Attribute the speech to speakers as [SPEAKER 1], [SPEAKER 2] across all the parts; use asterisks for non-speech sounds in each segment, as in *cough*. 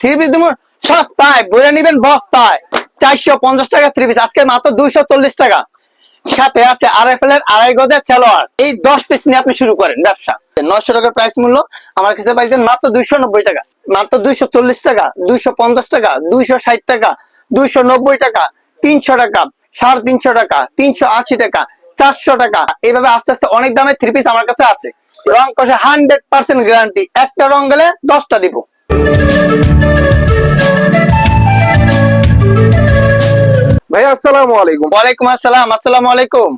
[SPEAKER 1] Three piece দেবো। সস্তায় বইয়ে নিবেন বস্তায়। চারশো পঞ্চাশ টাকা থ্রি পিস আজকে মাত্র দুইশো চল্লিশ টাকা। সাথে আছে আড়াই গজের এই দশ পিস নিয়ে আপনি শুরু করেন ব্যবসা। নয়শো টাকার প্রাইস মূল্য, আমার কাছে পাইছেন মাত্র দুইশো নব্বই টাকা। মাত্র দুইশো চল্লিশ টাকা, দুইশো পঞ্চাশ টাকা, দুইশো ষাট টাকা, দুইশো নব্বই টাকা, তিনশো টাকা, সাড়ে তিনশো টাকা, তিনশো আশি টাকা, চারশো টাকা। এইভাবে আস্তে আস্তে অনেক দামের থ্রি পিস আমার কাছে আছে। রং কষে হান্ড্রেড পার্সেন্ট গ্যারান্টি একটা রং গেলে দশটা দিব।
[SPEAKER 2] ভাই আসসালামু আলাইকুম।
[SPEAKER 1] ওয়ালাইকুম আসসালাম আসসালামু আলাইকুম।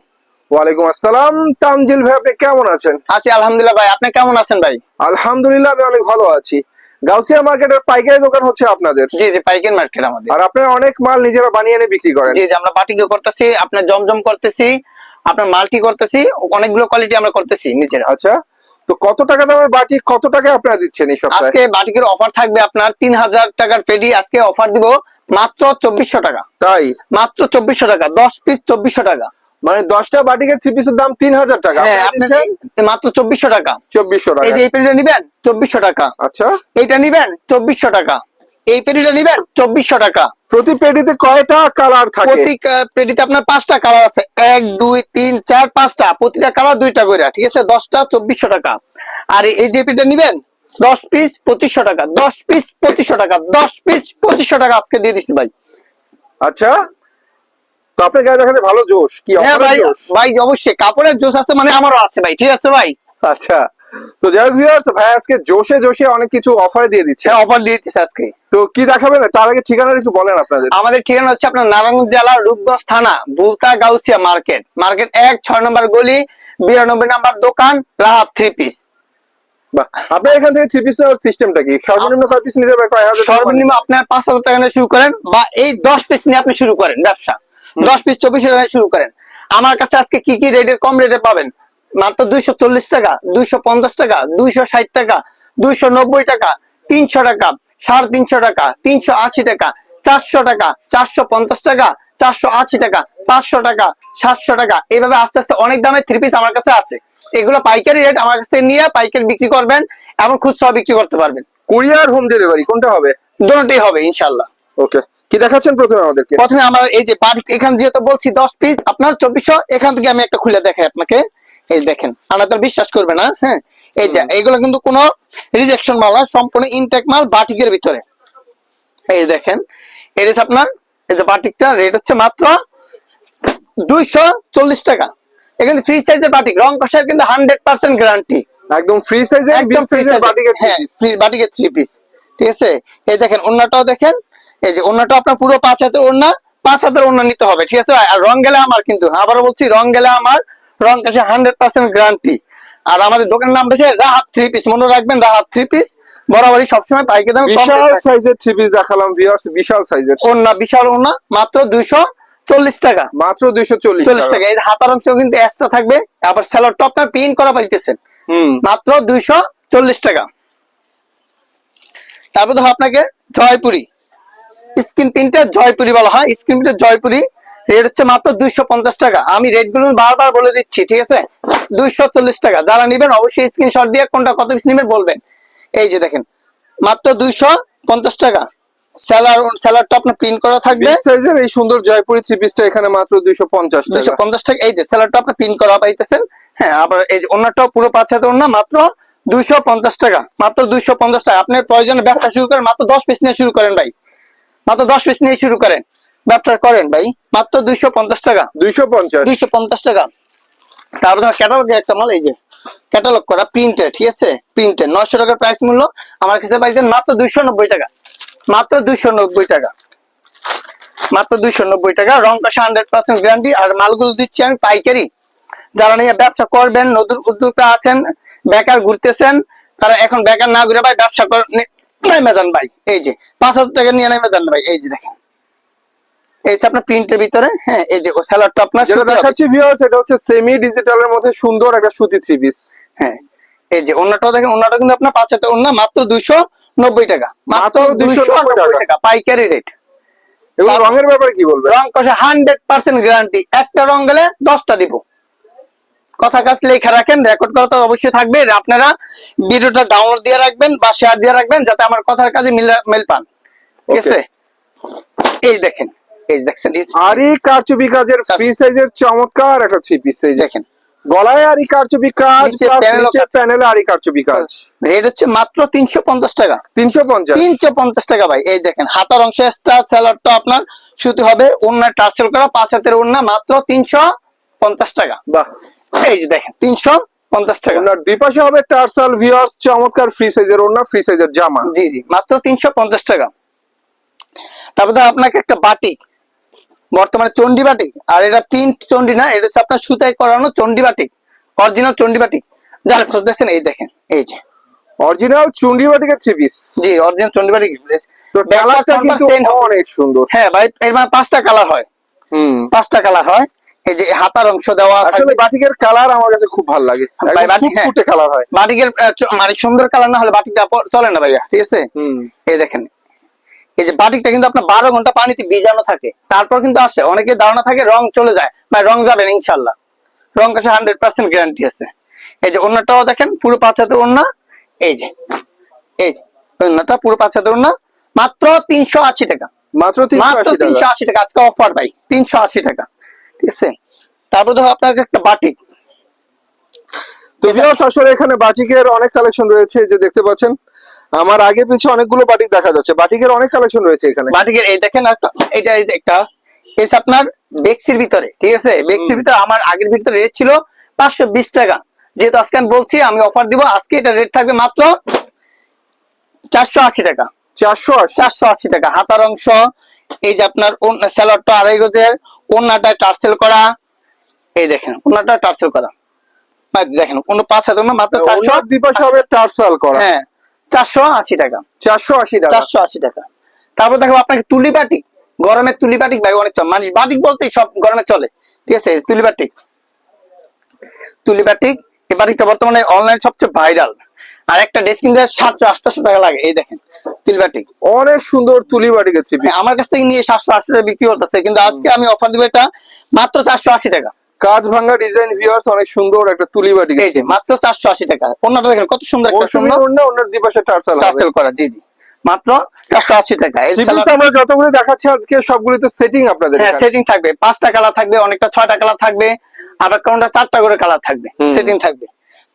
[SPEAKER 2] ওয়ালাইকুম আসসালাম। তামজিল ভাই আপনি কেমন আছেন?
[SPEAKER 1] আছি আলহামদুলিল্লাহ ভাই আপনি কেমন আছেন ভাই?
[SPEAKER 2] আলহামদুলিল্লাহ আমি অনেক ভালো আছি। গাউসিয়া মার্কেটের পাইকারি দোকান হচ্ছে আপনাদের?
[SPEAKER 1] জি জি পাইকারি মার্কেট আমাদের।
[SPEAKER 2] আর আপনারা অনেক মাল নিজেরা বানিয়ে এনে বিক্রি করেন?
[SPEAKER 1] জি আমরা করতেছি আপনার জমজম করতেছি আপনার মাল্টি করতেছি অনেকগুলো কোয়ালিটি আমরা করতেছি নিজেরা।
[SPEAKER 2] আচ্ছা। তো কত টাকা দামের বাটি কত টাকা আপনারা দিচ্ছেন এই সপ্তাহে?
[SPEAKER 1] আজকে বাটিকের অফার থাকবে আপনার তিন হাজার টাকার পেডি আজকে অফার দিব মাত্র চব্বিশশো টাকা।
[SPEAKER 2] তাই?
[SPEAKER 1] মাত্র চব্বিশশো টাকা দশ পিস চব্বিশশো টাকা।
[SPEAKER 2] মানে দশটা বাটিকের থ্রি পিসের দাম তিন হাজার টাকা।
[SPEAKER 1] হ্যাঁ মাত্র চব্বিশশো টাকা।
[SPEAKER 2] চব্বিশশো
[SPEAKER 1] এই
[SPEAKER 2] টাকা
[SPEAKER 1] যে এই পেডিটা নিবেন চব্বিশশো টাকা।
[SPEAKER 2] আচ্ছা।
[SPEAKER 1] এইটা নিবেন চব্বিশশো টাকা। এই পেডিটা নিবেন চব্বিশশো টাকা।
[SPEAKER 2] প্রতি পেটিতে কয়টা কালার থাকে?
[SPEAKER 1] প্রতি পেটিতে আপনার পাঁচটা কালার আছে। এক দুই তিন চার পাঁচটা। প্রতিটা কালার দুইটা করে ঠিক আছে? দশটা চব্বিশশো টাকা। আর এই যে পেটা নিবেন দশ পিস পঁচিশশো টাকা। দশ পিস পঁচিশশো টাকা। দশ পিস পঁচিশশো টাকা আজকে দিয়ে দিচ্ছি ভাই।
[SPEAKER 2] আচ্ছা। তো আপনার গায়ে দেখা ভালো জোশ। কি
[SPEAKER 1] হ্যাঁ ভাই ভাই অবশ্যই। কাপড়ের জোস আছে মানে আমারও আছে ভাই ঠিক আছে ভাই?
[SPEAKER 2] আচ্ছা। তো যাই হোক viewers, ভাই আজকে জোশে জোশে অনেক কিছু অফারে দিয়ে দিচ্ছে।
[SPEAKER 1] হ্যাঁ অফার দিয়ে দিচ্ছি আজকে।
[SPEAKER 2] তো কি দেখাবেন? তার আগে ঠিকানাটা একটু বলেন আপনাদের।
[SPEAKER 1] আমাদের ঠিকানা হচ্ছে আপনার নারায়ণগঞ্জ জেলা রূপগঞ্জ থানা বুলতা গাউসিয়া মার্কেট। মার্কেট এক ছয় নম্বর গলি বিরানব্বই নম্বর দোকান রাহাত থ্রি পিস
[SPEAKER 2] আপনার এখান থেকে থ্রি পিস নেওয়ার সিস্টেমটা কি? সর্বনিম্ন কয় পিস নিতে হবে? কয় হাজার টাকা
[SPEAKER 1] সর্বনিম্ন আপনার পাঁচ হাজার টাকা নিয়ে শুরু করেন বা এই দশ পিস নিয়ে আপনি শুরু করেন ব্যবসা। দশ পিস চব্বিশ টাকা শুরু করেন। আমার কাছে আজকে কি কি রেটের কম রেটে পাবেন? মাত্র দুইশো চল্লিশ টাকা দুইশো পঞ্চাশ টাকা দুইশো ষাট টাকা দুইশো নব্বই টাকা তিনশো টাকা সাড়ে তিনশো টাকা তিনশো আশি টাকা চারশো টাকা চারশো পঞ্চাশ টাকা চারশো আশি টাকা পাঁচশো টাকা সাতশো টাকা এইভাবে আস্তে আস্তে অনেক দামের থ্রি পিস আমার কাছে আছে। এগুলো পাইকারি রেট আমার কাছ থেকে নিয়ে পাইকারি বিক্রি করবেন এবং খুচরা বিক্রি করতে পারবেন।
[SPEAKER 2] কুরিয়ার হোম ডেলিভারি কোনটা হবে?
[SPEAKER 1] দুটোই হবে ইনশাল্লাহ
[SPEAKER 2] ওকে কি দেখাচ্ছেন প্রথমে আমাদেরকে?
[SPEAKER 1] প্রথমে আমার এই যে বাড়ি এখান যেহেতু বলছি দশ পিস আপনার চব্বিশশো এখান থেকে আমি একটা খুলে দেখাই আপনাকে। এই দেখেন আপনাদের বিশ্বাস করবে না হ্যাঁ? এই যে এগুলো কিন্তু কোনো রিজেকশন মাল না, সম্পূর্ণ ইনটেক মাল বাটিকের ভিতরে। এই দেখেন হচ্ছে আপনার এই যে বাটিকটা রেট হচ্ছে মাত্র দুইশো চল্লিশ টাকা। এখানে ফ্রি সাইজের বাটিক রং কষার কিন্তু হান্ড্রেড পার্সেন্ট গ্যারান্টি
[SPEAKER 2] একদম ফ্রি সাইজের
[SPEAKER 1] একদম ফ্রি সাইজের
[SPEAKER 2] বাটিকে
[SPEAKER 1] হ্যাঁ free বাটিকের থ্রি পিস ঠিক আছে? এই দেখেন ওন্নাটাও দেখেন এই যে ওন্নাটা আপনার পুরো পাঁচ হাতের ওন্না পাঁচ হাতের ওন্না নিতে হবে ঠিক আছে আর রং গেলে আমার কিন্তু আবারও বলছি রং গেলে আমার রং কাছে হান্ড্রেড পার্সেন্ট গ্যারান্টি আর আমাদের দোকানের নাম রয়েছে রাহাত থ্রি পিস মনে রাখবেন রাহাত থ্রি পিস বরাবরই সবসময় পাইকে দামে
[SPEAKER 2] বিশাল সাইজের থ্রি পিস দেখালাম ভিউয়ার্স বিশাল সাইজের
[SPEAKER 1] ওন্না বিশাল ওন্না মাত্র দুইশো চল্লিশ টাকা।
[SPEAKER 2] মাত্র দুইশো চল্লিশ
[SPEAKER 1] টাকা। এর হাতার অংশ কিন্তু এক্সট্রা থাকবে। আবার স্যালোর টপটা পিন করা পাইতেছেন।
[SPEAKER 2] হুম।
[SPEAKER 1] মাত্র দুইশো চল্লিশ টাকা। তারপর ধর আপনাকে জয়পুরি। স্ক্রিন প্রিন্টার জয়পুরি বলা হয়। স্ক্রিন প্রিন্টার জয়পুরি রেট হচ্ছে মাত্র দুইশো পঞ্চাশ টাকা। আমি রেটগুলো বারবার বলে দিচ্ছি ঠিক আছে? দুইশো চল্লিশ টাকা। যারা নিবেন অবশ্যই স্ক্রিনশট দিয়ে কোনটা কত পিস নিবেন বলবেন। এই যে দেখেন মাত্র দুইশো পঞ্চাশ টাকা। স্যালার স্যালারটা আপনার প্রিন্ট করা থাকবে।
[SPEAKER 2] সাইজের এই সুন্দর জয়পুরি থ্রি পিসটা এখানে মাত্র দুইশো পঞ্চাশ
[SPEAKER 1] দুইশো
[SPEAKER 2] টাকা
[SPEAKER 1] পঞ্চাশ টাকা। এই যে স্যালাডটা আপনি পিন করা পাইতেছেন। হ্যাঁ আবার এই যে অন্যটাও পুরো পাঁচ হাতে অন্য মাত্র দুইশো পঞ্চাশ টাকা। মাত্র দুইশো পঞ্চাশ টাকা। আপনার প্রয়োজনে ব্যবসা শুরু করেন মাত্র দশ পিস নিয়ে শুরু করেন ভাই। মাত্র দশ পিস নিয়ে শুরু করেন। ব্যবসা করেন ভাই? মাত্র দুইশো পঞ্চাশ টাকা।
[SPEAKER 2] দুইশো পঞ্চাশ?
[SPEAKER 1] দুইশো পঞ্চাশ টাকা। তারপর ধর ক্যাটালগে একটা মাল এই যে ক্যাটালগ করা প্রিন্টেড ঠিক আছে? প্রিন্টেড নয়শো টাকার প্রাইস মূল্য। আমার কাছে পাইছেন মাত্র দুইশো নব্বই টাকা। মাত্র দুইশো নব্বই টাকা। মাত্র দুইশো নব্বই টাকা। রং কাশা হান্ড্রেড পার্সেন্ট গ্যারান্টি আর মালগুলো দিচ্ছি আমি পাইকারি। যারা নিয়ে ব্যবসা করবেন নতুন উদ্যোক্তা আছেন বেকার ঘুরতেছেন তারা এখন বেকার না ঘুরে ভাই ব্যবসা করে নেমে যান ভাই। এই যে পাঁচ হাজার টাকা নিয়ে নেমে যান ভাই। এই যে দেখেন। এই যে আপনার প্রিন্টের ভিতরে হ্যাঁ এই যে স্যালাডটা আপনার
[SPEAKER 2] যেটা দেখাচ্ছি ভিউয়ার্স এটা হচ্ছে সেমি ডিজিটালের মধ্যে সুন্দর একটা সুতি থ্রি পিস
[SPEAKER 1] হ্যাঁ এই যে দেখেন অন্যটা কিন্তু আপনার পাঁচ হাতে অন্য মাত্র দুইশো নব্বই টাকা। মাত্র
[SPEAKER 2] মাত্র 290 টাকা।
[SPEAKER 1] পাইকারি রেট
[SPEAKER 2] রঙের ব্যাপারে কি বলবেন?
[SPEAKER 1] রং কষে হান্ড্রেড পার্সেন্ট গ্যারান্টি একটা রং গেলে দশটা দিব। কথা কাজ লেখা রাখেন রেকর্ড করা তো অবশ্যই থাকবে। আপনারা ভিডিওটা ডাউনলোড দিয়ে রাখবেন বা শেয়ার দিয়ে রাখবেন যাতে আমার কথার কাজে মিল মিল পান। ঠিক আছে? এই দেখেন। এই দেখছেন এই-
[SPEAKER 2] আরই কারচুপি কাজের। ফ্রি সাইজের চমৎকার একটা থ্রি পিস সাইজ
[SPEAKER 1] দেখেন।
[SPEAKER 2] গলায় আরই কারচুপি কাজ
[SPEAKER 1] নিচে
[SPEAKER 2] plus
[SPEAKER 1] panel ও
[SPEAKER 2] প্যানেলে আরই কারচুপি কাজ।
[SPEAKER 1] রেট হচ্ছে মাত্র তিনশো পঞ্চাশ টাকা। ভাই। এই দেখেন হাতার অংশ আপনার সুতি হবে। ওনার টার্সেল করা পাঁচ হাতের মাত্র তিনশো পঞ্চাশ টাকা।
[SPEAKER 2] বাহ।
[SPEAKER 1] এই যে দেখেন তিনশো পঞ্চাশ টাকা।
[SPEAKER 2] ওনার দুই পাশে হবে টার্সাল চমৎকার ফ্রি সাইজের ওনা ফ্রি সাইজের জামা।
[SPEAKER 1] জি জি মাত্র তিনশো পঞ্চাশ টাকা। তারপর ধর আপনাকে একটা বাটিক বর্তমানে চন্ডি বাটিক। আর এটা প্রিন্ট চন্ডি না এটা হচ্ছে আপনার সুতায় করানো চন্ডি বাটিক। অরিজিনাল চন্ডি বাটিক। খোঁজ দেখছেন এই দেখেন এই যে।
[SPEAKER 2] অরিজিনাল চুন্ডি বাটিকের থ্রি পিস
[SPEAKER 1] জি অরিজিনাল চন্ডি বাটিক।
[SPEAKER 2] কালারটা কিন্তু অনেক সুন্দর।
[SPEAKER 1] হ্যাঁ ভাই এর মানে পাঁচটা কালার হয়।
[SPEAKER 2] হুম।
[SPEAKER 1] পাঁচটা কালার হয়। এই যে হাতার অংশ দেওয়া
[SPEAKER 2] আসলে বাটিকের কালার আমার কাছে খুব ভালো লাগে।
[SPEAKER 1] ভাই, বাটিক, হ্যাঁ।
[SPEAKER 2] ফুটে কালার হয়।
[SPEAKER 1] বাটিকের মানে সুন্দর কালার না হলে বাটিকটা চলে না ভাইয়া ঠিক আছে?
[SPEAKER 2] হুম।
[SPEAKER 1] এই দেখেন এই যে বাটিকটা কিন্তু আপনার বারো ঘণ্টা পানিতে ভিজানো থাকে। তারপর কিন্তু আসে অনেকে ধারণা থাকে রং চলে যায় বা রং যাবে না ইনশাল্লাহ রং কাছে হান্ড্রেড পার্সেন্ট গ্যারান্টি আছে। এই যে অন্যটাও দেখেন পুরো পাঁচ হাতের অন্য এই যে এই যে অন্যটা পুরো পাঁচ হাতের অন্য মাত্র তিনশো আশি টাকা।
[SPEAKER 2] মাত্র তিনশো আশি টাকা।
[SPEAKER 1] আজকে অফার ভাই তিনশো আশি টাকা। ঠিক আছে? তারপর দেখো আপনার একটা বাটিক।
[SPEAKER 2] তো আসলে এখানে বাটিকের অনেক কালেকশন রয়েছে যে দেখতে পাচ্ছেন। আমার আগে পিছে অনেকগুলো বাটিক দেখা যাচ্ছে। বাটিকের অনেক কালেকশন রয়েছে এখানে।
[SPEAKER 1] বাটিকের এই দেখেন এটা এই যে একটা এসে আপনার বেক্সির ভিতরে ঠিক আছে? বেক্সির ভিতরে আমার আগের ভিতরে রেট ছিল পাঁচশো বিশ টাকা। যেহেতু আজকে আমি বলছি আমি অফার দিব আজকে এটা রেট থাকবে মাত্র চারশো আশি টাকা।
[SPEAKER 2] চারশো
[SPEAKER 1] চারশো আশি টাকা। হাতার অংশ এই যে আপনার স্যালাডটা আড়াই গজের ওনাটা টার্সেল করা এই দেখেন ওনাটা টার্সেল করা। দেখেন কোন পাঁচ হাজার মাত্র চারশো
[SPEAKER 2] দুই পাশে হবে টার্সাল করা।
[SPEAKER 1] হ্যাঁ চারশো আশি টাকা।
[SPEAKER 2] চারশো আশি টাকা।
[SPEAKER 1] চারশো আশি টাকা। তারপর দেখো আপনাকে তুলি বাটিক গরমের তুলি বাটিক ভাই অনেক চলে মানে বাটিক বলতেই সব গরমে চলে। ঠিক আছে তুলি বাটিক। তুলি বাটিক এই বাটিকটা বর্তমানে অনলাইন সবচেয়ে ভাইরাল আর একটা ড্রেস কিনতে সাতশো আটশো টাকা লাগে এই দেখেন তুলি বাটিক।
[SPEAKER 2] অনেক সুন্দর তুলি বাটিকের থ্রি
[SPEAKER 1] হ্যাঁ, আমার কাছ থেকে নিয়ে সাতশো আটশো টাকা বিক্রি করতেছে কিন্তু আজকে আমি অফার দিব এটা মাত্র চারশো আশি টাকা।
[SPEAKER 2] কাজ ভাঙা ডিজাইন ভিউয়ার্স অনেক সুন্দর একটা তুলি বাটিকের
[SPEAKER 1] এই যে মাত্র চারশো আশি টাকা। অন্যটা দেখেন কত সুন্দর একটা সুন্দর
[SPEAKER 2] ওড়না ওনার দুই পাশে টার্সাল
[SPEAKER 1] টার্সেল করা জি জি। মাত্র চারশো আশি টাকা।
[SPEAKER 2] আমরা যতগুলো দেখাচ্ছি আজকে সবগুলো তো সেটিং আপনাদের
[SPEAKER 1] হ্যাঁ সেটিং থাকবে। পাঁচটা কালার থাকবে অনেকটা ছয়টা কালার থাকবে আবার কোনটা চারটা করে কালার থাকবে সেটিং থাকবে।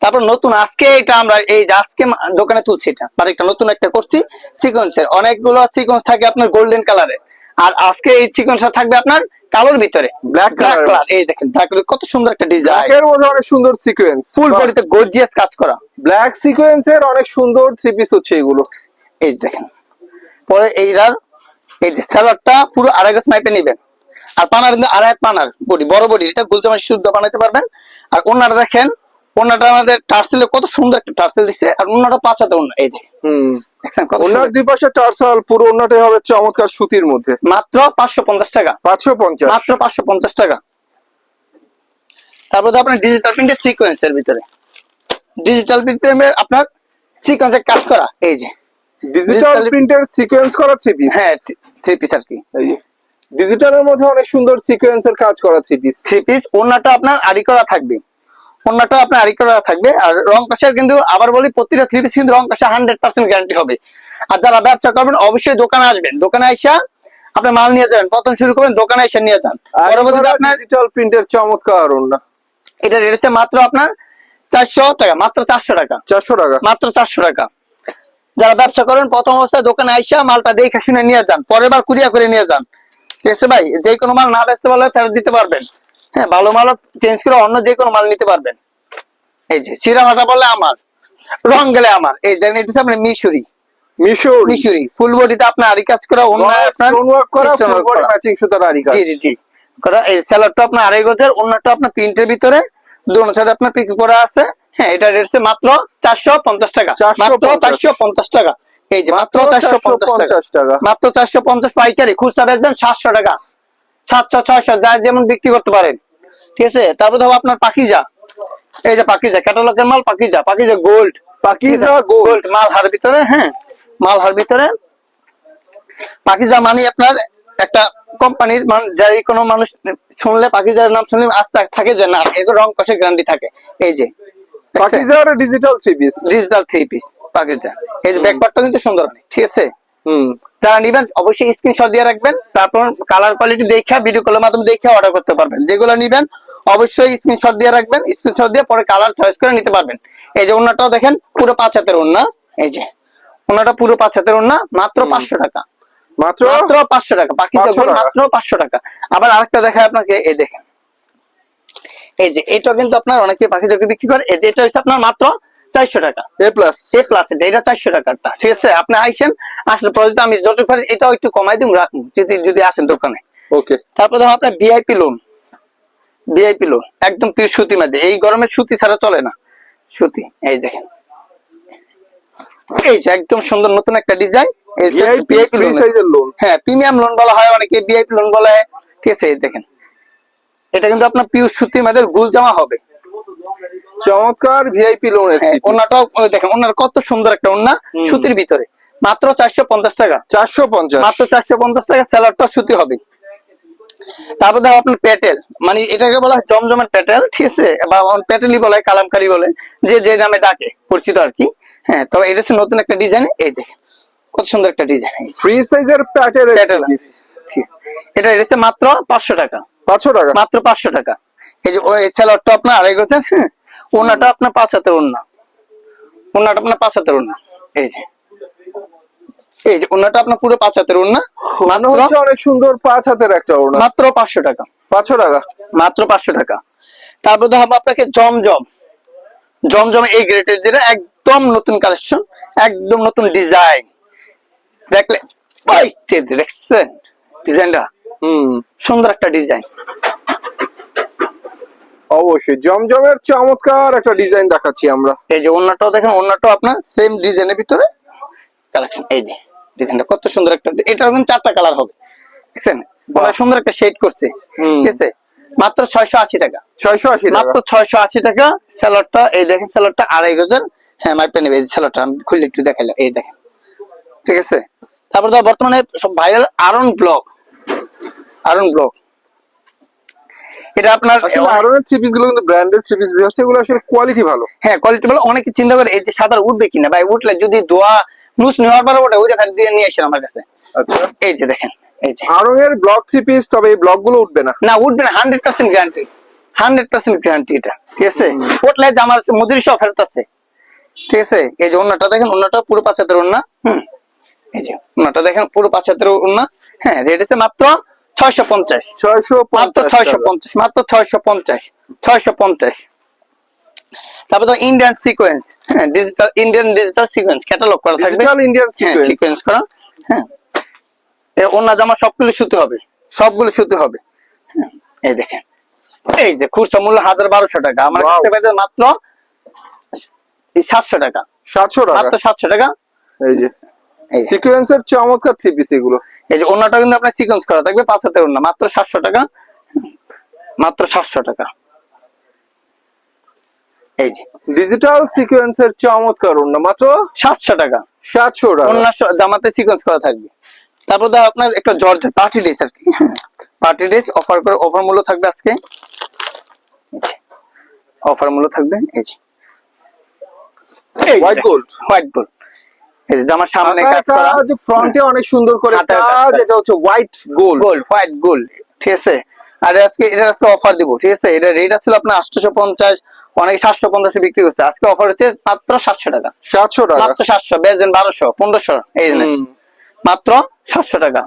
[SPEAKER 1] তারপর নতুন আজকে এটা আমরা এই যে আজকে দোকানে তুলছি এটা। আর একটা নতুন একটা করছি সিকোয়েন্সের অনেকগুলো সিকোয়েন্স থাকে আপনার গোল্ডেন কালারে আর আজকে এই সিকোয়েন্সটা থাকবে আপনার কালোর ভিতরে। ব্ল্যাক কালার এই দেখেন কত সুন্দর একটা ডিজাইন
[SPEAKER 2] ব্ল্যাকের মধ্যে অনেক সুন্দর সিকোয়েন্স
[SPEAKER 1] ফুল বডিতে গর্জিয়াস কাজ করা।
[SPEAKER 2] ব্ল্যাক সিকোয়েন্সের অনেক সুন্দর থ্রি পিস হচ্ছে এগুলো।
[SPEAKER 1] এই দেখেন পরে এইটার এই যে স্যালাডটা পুরো আড়াই গাছ মাইপে নেবেন। আর পানার কিন্তু আড়াই পানার বডি বড় বডি এটা গুলজামাই শুদ্ধ বানাইতে পারবেন। আর ওনাটা দেখেন ওনাটা আমাদের টার্সেলে কত সুন্দর একটা টার্সেল দিচ্ছে আর ওনাটা পাঁচ হাতে ওনা এই দেখেন।
[SPEAKER 2] ওনার দুই পাশে টার্সাল পুরো ওনাটাই হবে চমৎকার সুতির মধ্যে।
[SPEAKER 1] মাত্র পাঁচশো পঞ্চাশ টাকা।
[SPEAKER 2] পাঁচশো পঞ্চাশ।
[SPEAKER 1] মাত্র পাঁচশো পঞ্চাশ টাকা। তারপর আপনার ডিজিটাল প্রিন্টের সিকোয়েন্সের ভিতরে। ডিজিটাল প্রিন্টের আপনার সিকোয়েন্সের কাজ করা। এই যে।
[SPEAKER 2] ডিজিটাল প্রিন্টের সিকোয়েন্স করা থ্রি পিস
[SPEAKER 1] হ্যাঁ থ্রি পিস আর কি।
[SPEAKER 2] ডিজিটালের মধ্যে অনেক সুন্দর সিকোয়েন্সের কাজ করা থ্রি পিস
[SPEAKER 1] থ্রি পিস ওনাটা আপনার আড়ি করা থাকবে। ওনাটা আপনার আড়ি করা থাকবে। আর রং কষার কিন্তু আবার বলি প্রতিটা থ্রি পিস কিন্তু রং কষা হান্ড্রেড পার্সেন্ট গ্যারান্টি হবে। আর যারা ব্যবসা করবেন অবশ্যই দোকানে আসবেন। দোকানে আইসা আপনি মাল নিয়ে যাবেন। প্রথম শুরু করবেন দোকানে এসে নিয়ে যান। পরবর্তীতে আপনার
[SPEAKER 2] ডিজিটাল প্রিন্টের চমৎকার
[SPEAKER 1] এটা রেট হচ্ছে মাত্র আপনার চারশো টাকা মাত্র চারশো টাকা।
[SPEAKER 2] চারশো টাকা।
[SPEAKER 1] মাত্র চারশো টাকা। যারা ব্যবসা করেন প্রথম অবস্থায় দোকানে আইসা মালটা দেখে শুনে নিয়ে যান। পরের বার কুরিয়া করে নিয়ে যান। ঠিক আছে ভাই? যে কোনো মাল না বেচতে পারলে ফেরত দিতে পারবেন। হ্যাঁ ভালো মাল চেঞ্জ করে অন্য যে কোনো মাল নিতে পারবেন। এই যে সিরা ভাটা বললে আমার রং গেলে আমার এই দেখেন এটা হচ্ছে মিশুরি।
[SPEAKER 2] মিশর?
[SPEAKER 1] ফুল বডিতে আপনার আরি কাজ করা অন্য আপনার
[SPEAKER 2] ওয়ার্ক করা
[SPEAKER 1] stone work
[SPEAKER 2] ম্যাচিং সুতার আরি কাজ।
[SPEAKER 1] জি জি জি। করা এই আপনার আড়াই গজের অন্যটা আপনার প্রিন্টের ভিতরে দোনো সাইড আপনার পিক করা আছে। হ্যাঁ এটা রেট মাত্র চারশো পঞ্চাশ টাকা। মাত্র চারশো পঞ্চাশ টাকা। এই যে মাত্র চারশো পঞ্চাশ টাকা।
[SPEAKER 2] 450 টাকা।
[SPEAKER 1] মাত্র চারশো পঞ্চাশ পাইকারি খুচরা বেচবেন সাতশো টাকা। সাতশো ছয়শো যা যেমন বিক্রি করতে পারেন। ঠিক আছে? তারপর ধরো আপনার পাকিজা। এই যে পাকিজা ক্যাটালগের মাল পাকিজা পাকিজা গোল্ড
[SPEAKER 2] পাকিজা গোল্ড
[SPEAKER 1] মাল হার ভিতরে হ্যাঁ? মাল হার ভিতরে। পাকিজা মানে আপনার একটা কোম্পানির মান যাই কোনো মানুষ শুনলে পাকিজার নাম শুনলে আস্থা থাকে যে না এগুলো রং কষে গ্যারান্টি থাকে। এই যে
[SPEAKER 2] পাকিজার digital three piece
[SPEAKER 1] digital three piece Pakiza. এই যে ব্যাকপার্টটা কিন্তু সুন্দর। ঠিক আছে? যারা নিবেন অবশ্যই স্ক্রিনশট দিয়ে রাখবেন। তারপর কালার কোয়ালিটি দেখে ভিডিও কলের মাধ্যমে দেখে অর্ডার করতে পারবেন। যেগুলো নিবেন অবশ্যই স্ক্রিনশট দিয়ে রাখবেন। স্ক্রিনশট দিয়ে পরে কালার চয়েস করে নিতে পারবেন। এই যে ওন্নাটাও দেখেন পুরো পাঁচ হাতের ওন্না। এই যে ওন্নাটা পুরো পাঁচ হাতের ওন্না মাত্র পাঁচশো টাকা।
[SPEAKER 2] মাত্র?
[SPEAKER 1] মাত্র পাঁচশো টাকা। বাকি
[SPEAKER 2] 500
[SPEAKER 1] মাত্র পাঁচশো টাকা। আবার আরেকটা দেখায় আপনাকে এই দেখেন। এই যে এটা কিন্তু আপনার অনেকে পাখি বিক্রি করে। এই যে এটা হচ্ছে আপনার মাত্র চারশো টাকা।
[SPEAKER 2] এ প্লাস
[SPEAKER 1] এ প্লাস এটা চারশো টাকারটা ঠিক আছে? আপনি আইসেন আসলে পরে আমি যত পারি এটাও একটু কমাই দিম রাখুন যদি যদি আসেন দোকানে।
[SPEAKER 2] ওকে
[SPEAKER 1] তারপর ধরুন আপনার ভিআইপি লোন ভিআইপি লোন একদম পিওর সুতি মধ্যে এই গরমে সুতি ছাড়া চলে না। সুতি এই দেখেন। এই যে একদম সুন্দর নতুন একটা ডিজাইন এই
[SPEAKER 2] ভিআইপি
[SPEAKER 1] লোন হ্যাঁ প্রিমিয়াম লোন বলা হয় অনেকে ভিআইপি লোন বলা। হয় ঠিক আছে? দেখেন। এটা কিন্তু আপনার পিওর সুতির মধ্যে গুল জামা হবে।
[SPEAKER 2] চমৎকার ভিআইপি লোনের
[SPEAKER 1] হ্যাঁ ওনাটাও দেখেন ওনার কত সুন্দর একটা ওনা। সুতির ভিতরে। মাত্র চারশো পঞ্চাশ টাকা।
[SPEAKER 2] চারশো পঞ্চাশ।
[SPEAKER 1] মাত্র চারশো পঞ্চাশ টাকা স্যালাডটা সুতি হবে। তারপর দেখো আপনার প্যাটেল মানে এটাকে বলা হয় জমজমের প্যাটেল ঠিক আছে? বা প্যাটেলই বলে কালামকারি বলে যে যে নামে ডাকে পরিচিত আর কি। হ্যাঁ তো এটা হচ্ছে নতুন একটা ডিজাইন এই দেখেন কত সুন্দর একটা ডিজাইন
[SPEAKER 2] ফ্রি সাইজের প্যাটেল
[SPEAKER 1] প্যাটেল এটা এটা মাত্র পাঁচশো টাকা।
[SPEAKER 2] পাঁচশো টাকা?
[SPEAKER 1] মাত্র পাঁচশো টাকা। এই যে ওই স্যালাডটা আপনার আড়াই গেছেন হ্যাঁ ওনাটা আপনার পাঁচ হাতের ওনা ওনাটা আপনার পাঁচ হাতের ওনা এই যে। এই যে ওনাটা আপনার পুরো পাঁচ হাতের ওনা
[SPEAKER 2] মানে হচ্ছে অনেক সুন্দর পাঁচ হাতের একটা ওড়না।
[SPEAKER 1] মাত্র পাঁচশো টাকা।
[SPEAKER 2] পাঁচশো টাকা?
[SPEAKER 1] মাত্র পাঁচশো টাকা। তারপর ধরো আপনাকে জমজম। জমজম এই গ্রেটের যেটা একদম নতুন কালেকশন একদম নতুন ডিজাইন। দেখলে দেখছেন? ডিজাইনটা?
[SPEAKER 2] হুম।
[SPEAKER 1] সুন্দর একটা ডিজাইন।
[SPEAKER 2] অবশ্যই জমজমের চমৎকার একটা ডিজাইন দেখাচ্ছি আমরা।
[SPEAKER 1] এই যে অন্যটাও দেখেন অন্যটাও আপনার সেম ডিজাইনের ভিতরে কালেকশন এই যে ডিজাইনটা কত সুন্দর একটা এটা কিন্তু চারটা কালার হবে। দেখছেন? অনেক সুন্দর একটা শেড করছে। ঠিক আছে? মাত্র ছয়শো আশি টাকা।
[SPEAKER 2] ছয়শো আশি
[SPEAKER 1] মাত্র ছয়শো আশি টাকা স্যালাডটা এই দেখেন স্যালাডটা আড়াই গজের। হ্যাঁ মাইপে নেবে এই স্যালাডটা আমি খুলে একটু দেখাইলাম এই দেখেন। ঠিক আছে? তারপর তো বর্তমানে সব viral iron block. Iron block. এটা আপনার
[SPEAKER 2] আসলে আরনের থ্রি পিসগুলো কিন্তু ব্র্যান্ডেড থ্রি পিস আসলে কোয়ালিটি ভালো।
[SPEAKER 1] হ্যাঁ কোয়ালিটি বলে অনেকে চিন্তা করে এই যে সাদা উঠবে কিনা? ভাই উঠলে যদি দোয়া লুজ নেওয়ার পর ওটা ওইটা দিয়ে নিয়ে আসেন আমার কাছে।
[SPEAKER 2] আচ্ছা।
[SPEAKER 1] এই যে দেখেন এই যে।
[SPEAKER 2] ব্লক থ্রি পিস তবে এই ব্লকগুলো উঠবে না।
[SPEAKER 1] না উঠবে না hundred percent guarantee hundred percent guarantee এটা ঠিক আছে? উঠলে যে আমার মুদির সহ ফেরত আছে। ঠিক আছে? এই যে অন্যটা দেখেন অন্যটা পুরো পাঁচ হাতের অন্য হুম। এই যে অন্যটা দেখেন পুরো পাঁচ হাতের অন্য হ্যাঁ রেট আছে মাত্র ছয়শো পঞ্চাশ।
[SPEAKER 2] ছয়শো
[SPEAKER 1] মাত্র ছয়শো। পঞ্চাশ মাত্র ছয়শো পঞ্চাশ ছয়শো পঞ্চাশ। তারপর তো ইন্ডিয়ান সিকোয়েন্স হ্যাঁ digital Indian digital sequence catalogue করা থাকবে।
[SPEAKER 2] ডিজিটাল ইন্ডিয়ান
[SPEAKER 1] হ্যাঁ
[SPEAKER 2] সিকোয়েন্স
[SPEAKER 1] সিকোয়েন্স করা হ্যাঁ। অন্য জামা সবগুলো শুতে হবে সবগুলো হবে। এই দেখেন। এই যে খুচরা মূল্য হাজার বারোশো টাকা আমার কাছে পাইতে মাত্র সাতশো টাকা।
[SPEAKER 2] সাতশো টাকা।
[SPEAKER 1] মাত্র সাতশো টাকা।
[SPEAKER 2] এই যে। সিকোয়েন্সের চমৎকার থ্রি পিস এগুলো।
[SPEAKER 1] এই যে অন্যটা কিন্তু আপনার সিকোয়েন্স করা থাকবে পাঁচ হাতের অন্য মাত্র সাতশো টাকা। মাত্র সাতশো টাকা। এই যে।
[SPEAKER 2] ডিজিটাল সিকোয়েন্সের চমৎকার ওড়না মাত্র
[SPEAKER 1] সাতশো টাকা।
[SPEAKER 2] সাতশো টাকা।
[SPEAKER 1] অন্য জামাতে সিকোয়েন্স করা থাকবে। তারপর দেখো আপনার একটা জর্জ পার্টি ড্রেস আর কি। পার্টি ড্রেস অফার করে অফার মূল্য থাকবে আজকে। অফার মূল্য থাকবে এই যে? হোয়াইট গোল্ড এই যে জামার সামনে কাজ করা
[SPEAKER 2] ফ্রন্টে অনেক সুন্দর করে হচ্ছে white gold
[SPEAKER 1] gold white gold ঠিক আছে? আর আজকে এটা আজকে অফার দিব ঠিক আছে? এটা রেট আসছিল আপনার আটশো পঞ্চাশ অনেকে সাতশো পঞ্চাশে বিক্রি করছে। আজকে অফার হচ্ছে মাত্র সাতশো টাকা।
[SPEAKER 2] সাতশো টাকা?
[SPEAKER 1] মাত্র সাতশো বেজেন বারোশো পনেরোশো এই মাত্র সাতশো টাকা।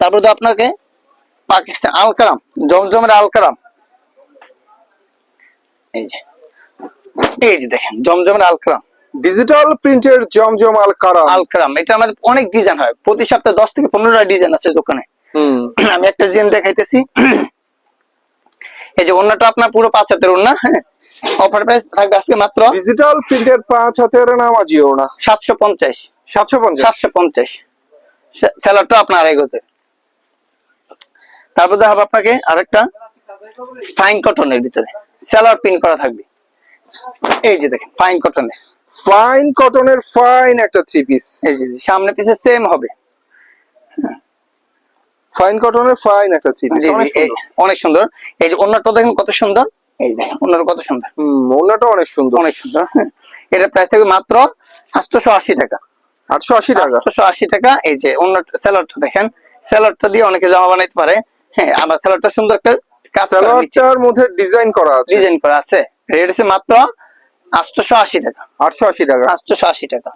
[SPEAKER 1] তারপর তো আপনাকে পাকিস্তান আলকারাম জমজমের আলকারাম। এই যে এই যে দেখেন জমজমের আলকারাম।
[SPEAKER 2] ডিজিটাল প্রিন্টের জমজম আল কারাম
[SPEAKER 1] আলকারাম এটা আমাদের অনেক ডিজাইন হয়। প্রতি সপ্তাহে দশ থেকে পনেরোটা ডিজাইন আছে দোকানে।
[SPEAKER 2] হুম। *clears throat*
[SPEAKER 1] আমি একটা ডিজাইন দেখাইতেছি। *clears throat* এই যে অন্যটা আপনার পুরো পাঁচ হাতের অন্য হ্যাঁ? অফার প্রাইস থাকবে আজকে মাত্র
[SPEAKER 2] ডিজিটাল প্রিন্টের পাঁচ হাতের নামাজি ওড়না।
[SPEAKER 1] সাতশো পঞ্চাশ।
[SPEAKER 2] সাতশো পঞ্চাশ।
[SPEAKER 1] সাতশো পঞ্চাশ। স্যালাডটা আপনার আড়াই গজের তারপর দেখাবো আপনাকে আরেকটা ফাইন কটনের ভিতরে। স্যালাড প্রিন্ট করা থাকবে। এই যে দেখেন ফাইন কটনের
[SPEAKER 2] ফাইন কটনের ফাইন একটা থ্রি পিস
[SPEAKER 1] সামনে পিছে সেম হবে।
[SPEAKER 2] ফাইন কটনের ফাইন একটা থ্রি পিস অনেক সুন্দর।
[SPEAKER 1] এই যে অন্যটা দেখেন কত সুন্দর। এই দেখেন অন্যটা কত সুন্দর।
[SPEAKER 2] হুম অনেক সুন্দর।
[SPEAKER 1] অনেক সুন্দর হ্যাঁ। এটা প্রাইস থাকবে মাত্র আটশোশো আশি টাকা।
[SPEAKER 2] আটশো আশি টাকা।
[SPEAKER 1] আটশোশো আশি টাকা। এই যে অন্য স্যালাডটা দেখেন। স্যালাডটা দিয়ে অনেকে জামা বানাইতে পারে। হ্যাঁ আবার স্যালাডটা সুন্দর একটা কাজ
[SPEAKER 2] মধ্যে ডিজাইন করা আছে।
[SPEAKER 1] ডিজাইন করা আছে। রেট আছে মাত্র আটশোশো আশি টাকা।
[SPEAKER 2] আটশো আশি টাকা?
[SPEAKER 1] আটশোশো আশি টাকা।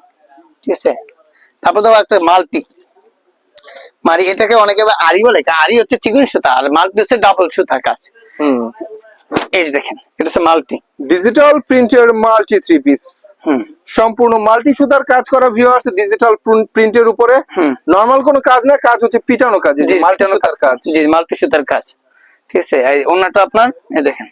[SPEAKER 1] ঠিক আছে? তারপর দেখো একটা মাল্টি। এটাকে অনেকে আরি বলে আরি হচ্ছে চিকন সুতা আর মাল্টি হচ্ছে ডাবল সুতার কাজ।
[SPEAKER 2] হুম।
[SPEAKER 1] এই দেখেন এটা হচ্ছে মাল্টি।
[SPEAKER 2] ডিজিটাল প্রিন্টের মাল্টি থ্রি পিস সম্পূর্ণ মাল্টি সুতার কাজ করা ভিউয়ার্স ডিজিটাল প্রিন্টের উপরে।
[SPEAKER 1] হুম।
[SPEAKER 2] নরমাল কোনো কাজ না কাজ হচ্ছে পিটানো কাজ
[SPEAKER 1] জি
[SPEAKER 2] মাল্টি
[SPEAKER 1] মাল্টি
[SPEAKER 2] সুতার কাজ।
[SPEAKER 1] জি মাল্টি সুতার কাজ। ঠিক আছে? এই ওনাটা আপনার এই দেখেন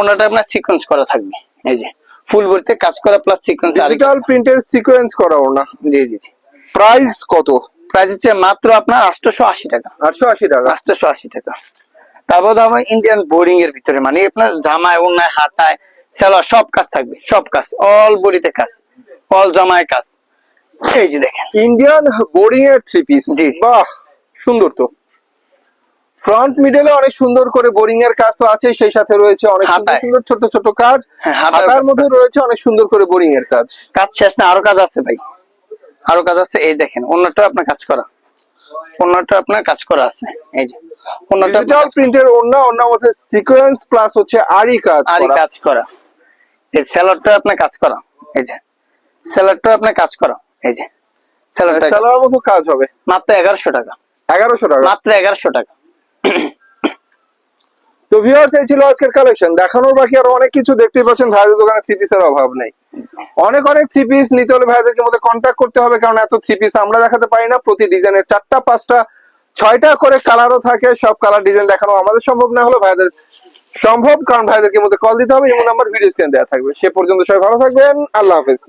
[SPEAKER 1] ওনাটা আপনার সিকোয়েন্স করা থাকবে। এই যে ফুল ভর্তি কাজ করা প্লাস সিকোয়েন্স
[SPEAKER 2] ডিজিটাল প্রিন্টের সিকোয়েন্স করা ওনা
[SPEAKER 1] জি জি জি।
[SPEAKER 2] প্রাইস কত?
[SPEAKER 1] প্রাইস হচ্ছে মাত্র আপনার আটশোশো আশি টাকা।
[SPEAKER 2] আটশো আশি টাকা।
[SPEAKER 1] আটশোশো আশি টাকা। তারপর ধরো ইন্ডিয়ান বোর্ডিং এর ভিতরে মানে আপনার জামায় উন্নয় হাতায় সেলা সব কাজ থাকবে সব কাজ অল বডিতে কাজ অল জামায় কাজ। এই যে দেখেন।
[SPEAKER 2] ইন্ডিয়ান বোর্ডিং এর থ্রি পিস
[SPEAKER 1] জি।
[SPEAKER 2] বাহ সুন্দর তো। ফ্রন্ট মিডলে অনেক সুন্দর করে বোরিং এর কাজ তো আছে সেই সাথে রয়েছে অনেক সুন্দর। সুন্দর ছোট ছোট কাজ।
[SPEAKER 1] হ্যাঁ,
[SPEAKER 2] হাতার মধ্যে রয়েছে অনেক সুন্দর করে বোরিং এর কাজ।
[SPEAKER 1] কাজ শেষ না আরও কাজ আছে ভাই। আরও কাজ আছে এই দেখেন অন্যটা আপনার কাজ করা। অন্যটা আপনার কাজ করা আছে এই যে। অন্যটা
[SPEAKER 2] ডিজিটাল প্রিন্টের অন্য অন্য মধ্যে সিকোয়েন্স প্লাস হচ্ছে আরি কাজ
[SPEAKER 1] আরই কাজ করা। এই স্যালাডটা আপনার কাজ করা এই যে। স্যালাডটা আপনার কাজ করা এই যে। স্যালাডটা
[SPEAKER 2] সালোয়ার মতো কাজ হবে।
[SPEAKER 1] মাত্র এগারোশো টাকা।
[SPEAKER 2] এগারোশো টাকা।
[SPEAKER 1] মাত্র এগারোশো টাকা।
[SPEAKER 2] তো ভিউয়ার্স এই ছিল আজকের কালেকশন দেখানোর বাকি আরও অনেক কিছু দেখতেই পাচ্ছেন। ভাইদের দোকানে থ্রি পিসের অভাব নেই। অনেক অনেক থ্রি পিস নিতে হলে ভাইদেরকে মধ্যে কন্ট্যাক্ট করতে হবে, কারণ এত থ্রি পিস আমরা দেখাতে পারি না। প্রতি ডিজাইনের চারটা, পাঁচটা, ছয়টা করে কালারও থাকে। সব কালার ডিজাইন দেখানো আমাদের সম্ভব না হলে ভাইদের সম্ভব, কারণ ভাইদেরকে মধ্যে কল দিতে হবে। এবং নাম্বার ভিডিও স্ক্রিনে দেওয়া থাকবে। সে পর্যন্ত সবাই ভালো থাকবেন। আল্লাহ হাফেজ।